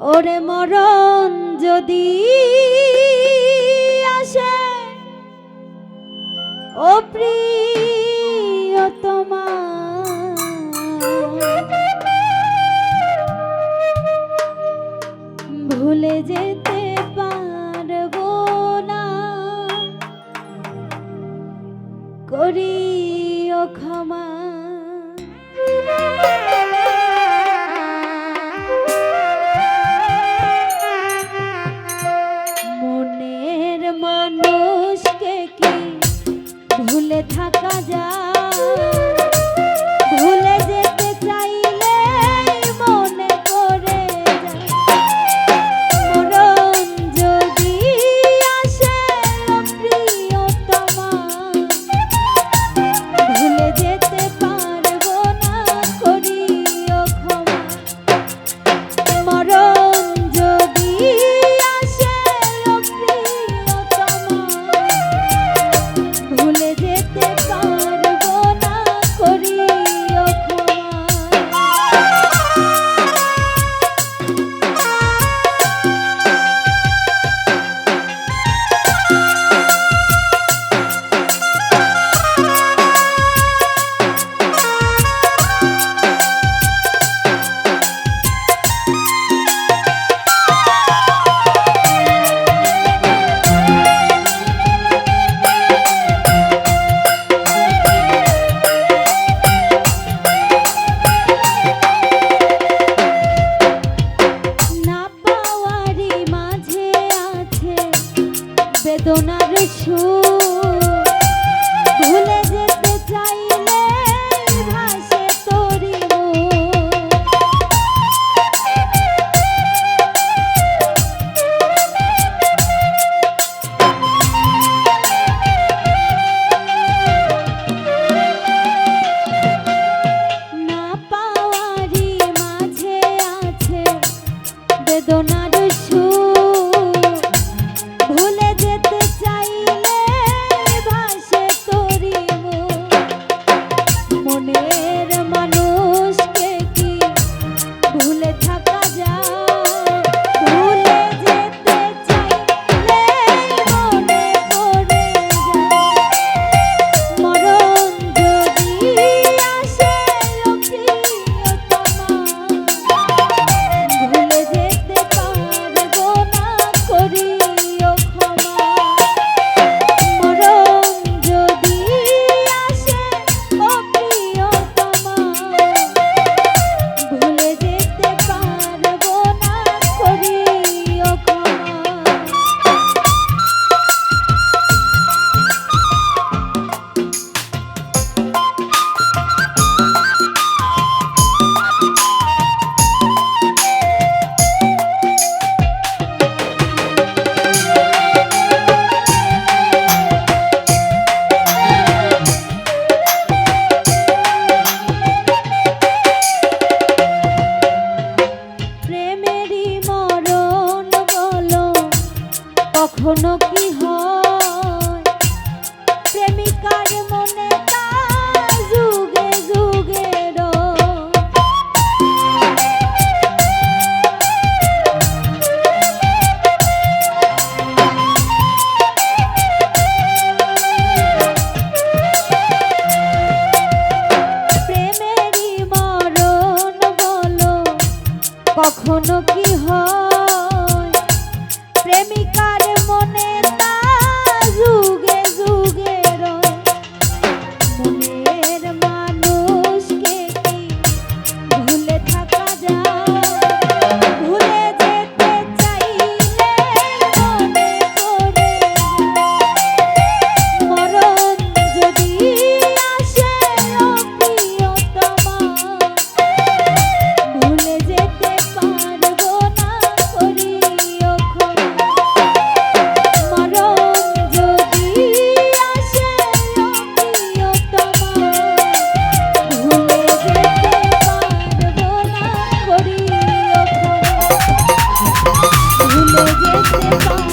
ওরে মরণ যদি আসে ও প্রিয় তোমার ভুলে যেতে পারব না করিও ক্ষমা। বেদনার সুর। কখনো কি হয়? Bye.